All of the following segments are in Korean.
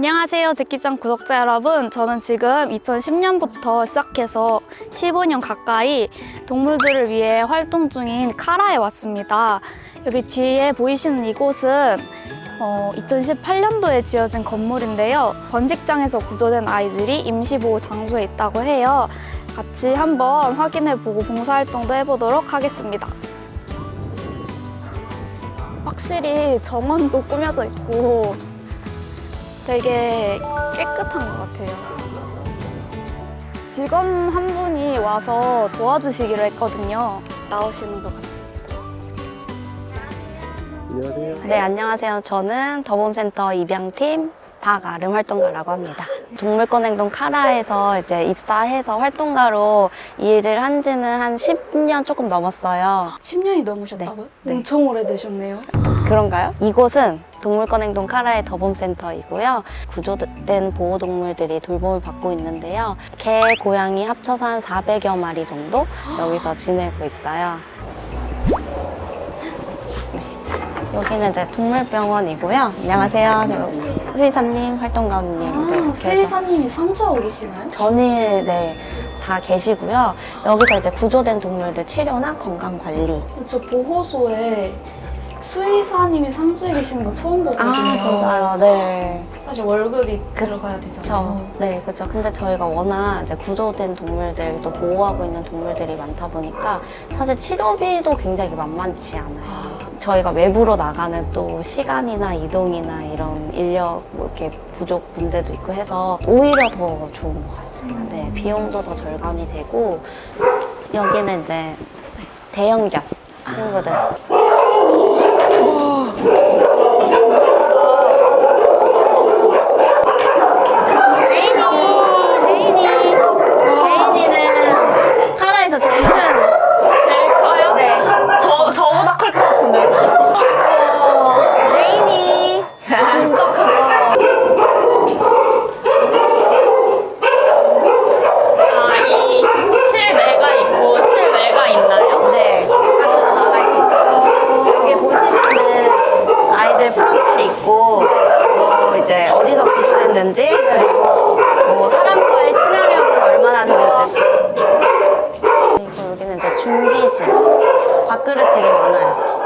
안녕하세요, 제키짱 구독자 여러분. 저는 지금 2010년부터 시작해서 15년 가까이 동물들을 위해 활동 중인 카라에 왔습니다. 여기 뒤에 보이시는 이곳은 어, 2018년도에 지어진 건물인데요. 번식장에서 구조된 아이들이 임시보호 장소에 있다고 해요. 같이 한번 확인해보고 봉사활동도 해보도록 하겠습니다. 확실히 정원도 꾸며져 있고 되게 깨끗한 것 같아요. 직원 한 분이 와서 도와주시기로 했거든요. 나오시는 것 같습니다. 안녕하세요. 네, 안녕하세요. 저는 더봄센터 입양팀 박아름 활동가라고 합니다. 동물권 행동 카라에서 이제 입사해서 활동가로 일을 한 지는 한 10년 조금 넘었어요. 10년이 넘으셨다고요? 네. 엄청 오래되셨네요. 그런가요? 이곳은 동물권 행동 카라의 더봄센터이고요. 구조된 보호동물들이 돌봄을 받고 있는데요. 개, 고양이 합쳐서 한 400여 마리 정도 여기서 지내고 있어요. 네. 여기는 이제 동물병원이고요. 안녕하세요. 저 수의사님, 활동가님. 아, 수의사님이 상주하고 계시나요? 전일 네, 다 계시고요. 여기서 이제 구조된 동물들 치료나 건강 관리. 저 보호소에 수의사님이 상주해 계시는 거 처음 보거든요. 아 진짜요, 네. 사실 월급이 들어가야 되잖아요. 네, 그렇죠. 근데 저희가 워낙 이제 구조된 동물들 또 보호하고 있는 동물들이 많다 보니까 사실 치료비도 굉장히 만만치 않아요. 저희가 외부로 나가는 또 시간이나 이동이나 이런 인력 뭐 이렇게 부족 문제도 있고 해서 오히려 더 좋은 것 같습니다. 네, 비용도 더 절감이 되고 여기는 이제 대형견 친구들. Oh, 밥그릇 되게 많아요.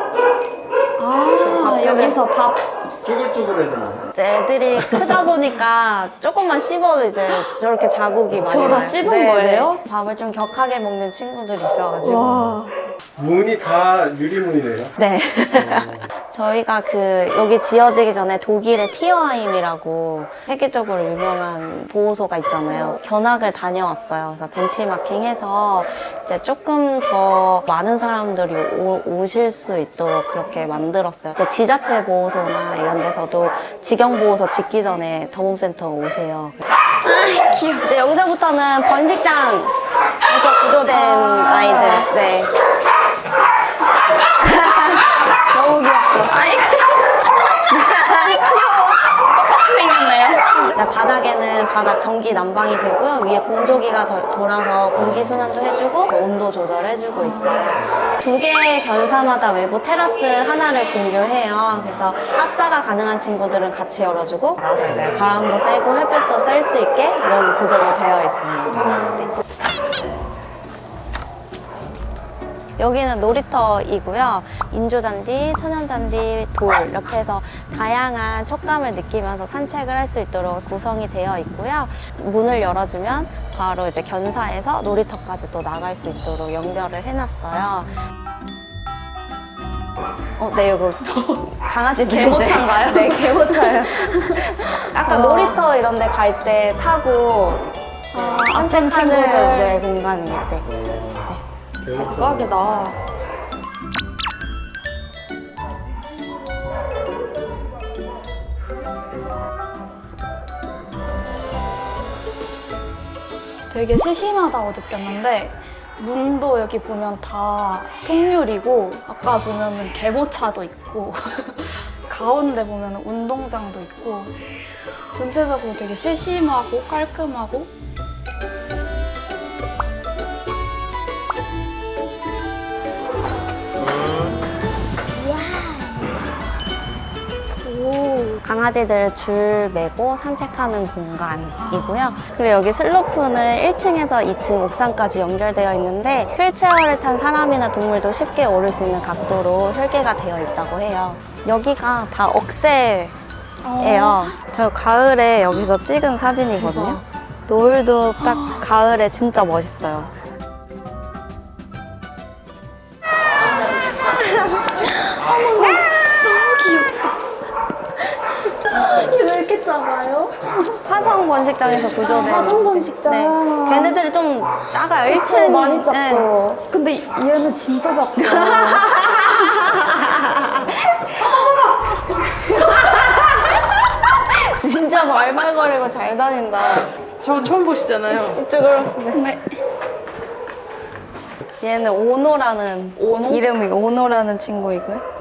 아, 여기서 밥. 쭈글쭈글해잖아요. 이제 애들이 크다 보니까 조금만 씹어도 이제 저렇게 자국이 많이 저거 다 나요. 씹은 네, 거예요? 네. 밥을 좀 격하게 먹는 친구들이 있어가지고. 와. 문이 다 유리문이네요. 네. 저희가 그 여기 지어지기 전에 독일의 티어하임이라고 세계적으로 유명한 보호소가 있잖아요. 견학을 다녀왔어요. 그래서 벤치마킹해서 이제 조금 더 많은 사람들이 오, 실수 있도록 그렇게 만들었어요. 이제 지자체 보호소나 이런 데서도 직영 보호소 짓기 전에 더봄센터 오세요. 아, 귀여워. 이제 여기서부터는 번식장에서 구조된 아이들. 네. 너무 귀엽죠? 아이, 아이 귀여워. 똑같이 생겼네요. 네, 바닥에는 바닥 전기 난방이 되고요. 위에 공조기가 덜- 돌아서 공기 순환도 해주고 온도 조절해주고 있어요. 두 개의 견사마다 외부 테라스 하나를 공유해요. 그래서 합사가 가능한 친구들은 같이 열어주고 나서 이제 바람도 쐬고 햇볕도 쐴 수 있게 이런 구조로 되어 있습니다. 네. 여기는 놀이터이고요. 인조잔디, 천연잔디, 돌 이렇게 해서 다양한 촉감을 느끼면서 산책을 할 수 있도록 구성이 되어 있고요. 문을 열어주면 바로 이제 견사에서 놀이터까지 또 나갈 수 있도록 연결을 해놨어요. 어, 네, 이거 강아지들 개모차인가요? 이제- 네, 개모차요. 아까 와. 놀이터 이런 데 갈 때 타고 아, 산책하는 친구들. 네, 공간이에요. 네. 대박이다. 되게 세심하다고 느꼈는데 문도 여기 보면 다 통유리고 아까 보면은 개모차도 있고 가운데 보면 운동장도 있고 전체적으로 되게 세심하고 깔끔하고 강아지 강아지들 줄 매고 산책하는 공간이고요. 그리고 여기 슬로프는 1층에서 2층 옥상까지 연결되어 있는데 휠체어를 탄 사람이나 동물도 쉽게 오를 수 있는 각도로 설계가 되어 있다고 해요. 여기가 다 억새 예요. 저 가을에 여기서 찍은 사진이거든요. 노을도 딱 가을에 진짜 멋있어요. 화성 번식장에서 구조된 화성 번식장. 네. 걔네들이 좀 작아요. 1층 많이 작죠. 근데 얘는 진짜 작다. 진짜 말발거리고 잘 다닌다. 저 처음 보시잖아요. 이쪽으로. 네. 얘는 오노라는 오노? 이름이 오노라는 친구이고요.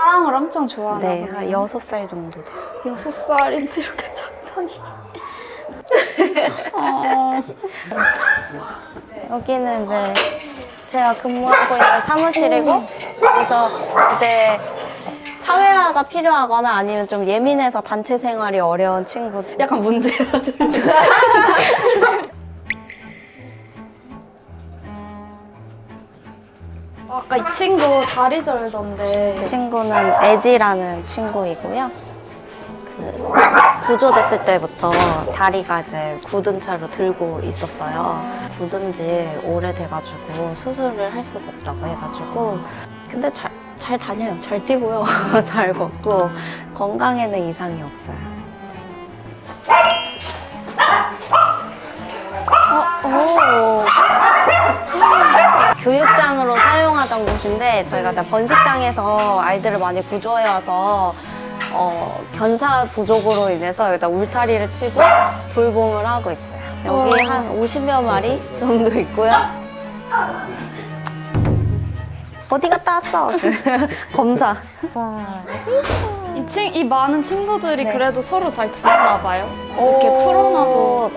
사랑을 엄청 좋아하나 네, 보네요. 한 여섯 살 정도 됐어. 여섯 살인데 이렇게 작다니. 어, 여기는 이제 제가 근무하고 있는 사무실이고 여기서 이제 사회화가 필요하거나 아니면 좀 예민해서 단체 생활이 어려운 친구들. 약간 문제가 아까 이 친구 다리 절던데 그 친구는 에지라는 친구이고요. 그 구조됐을 때부터 다리가 이제 굳은 차로 들고 있었어요. 굳은 지 오래돼가지고 수술을 할 수가 없다고 해가지고. 근데 잘, 잘 다녀요. 잘 뛰고요. 잘 걷고. 건강에는 이상이 없어요. 어, 사용 하던 곳인데 저희가 이제 번식장에서 아이들을 많이 구조해 와서 어, 견사 부족으로 인해서 여기다 울타리를 치고 돌봄을 하고 있어요. 여기 와. 한 50여 마리 정도 있고요. 어디 갔다 왔어? 검사. 이, 친, 이 많은 친구들이 네. 그래도 서로 잘 지내나 봐요. 이렇게 풀어놔도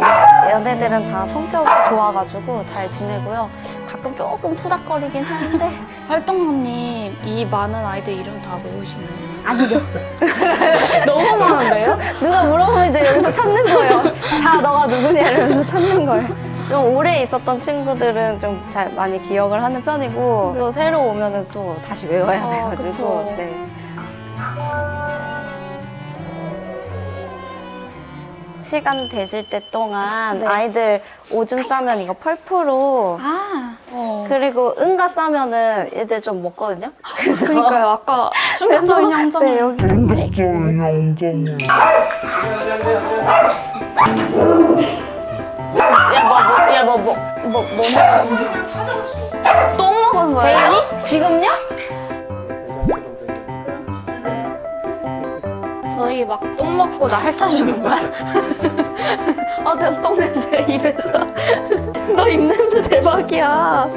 얘네들은 다 성격이 좋아가지고 잘 지내고요. 가끔 조금 투닥거리긴 하는데 활동맘님 이 많은 아이들 이름 다 외우시나요? 아니죠. 너무 많은데요? 누가 물어보면 이제 여기서 찾는 거예요. 자, 너가 누구냐 이러면서 찾는 거예요. 좀 오래 있었던 친구들은 좀 잘 많이 기억을 하는 편이고 또 새로 오면은 또 다시 외워야 어, 돼가지고 그쵸. 네. 시간 되실 때 동안 네. 아이들 오줌 싸면 이거 펄프로 아, 어. 그리고 응가 싸면은 애들 좀 먹거든요. 그래서 그러니까요. 아까 충격적인 형정. 네, 여기 야, 뭐, 뭐, 뭐, 뭐, 뭐, 뭐, 똥 먹은 거예요? 제인이? 지금요? 너희 막 똥 먹고 나 핥아주는 거야? 아, 내똥 냄새 입에서. 너 입냄새 대박이야.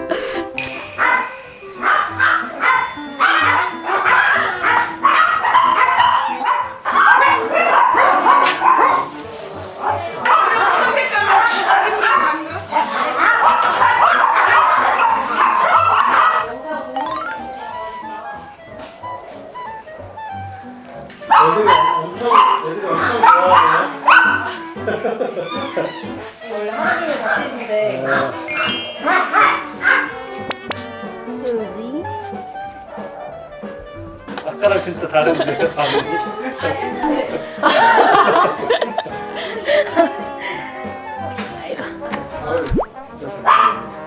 아까랑 진짜 다른데요, 반응이?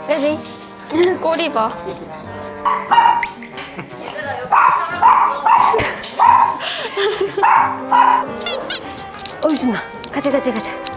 그지? 꼬리 봐. 어이, 신나. 가자, 가자, 가자.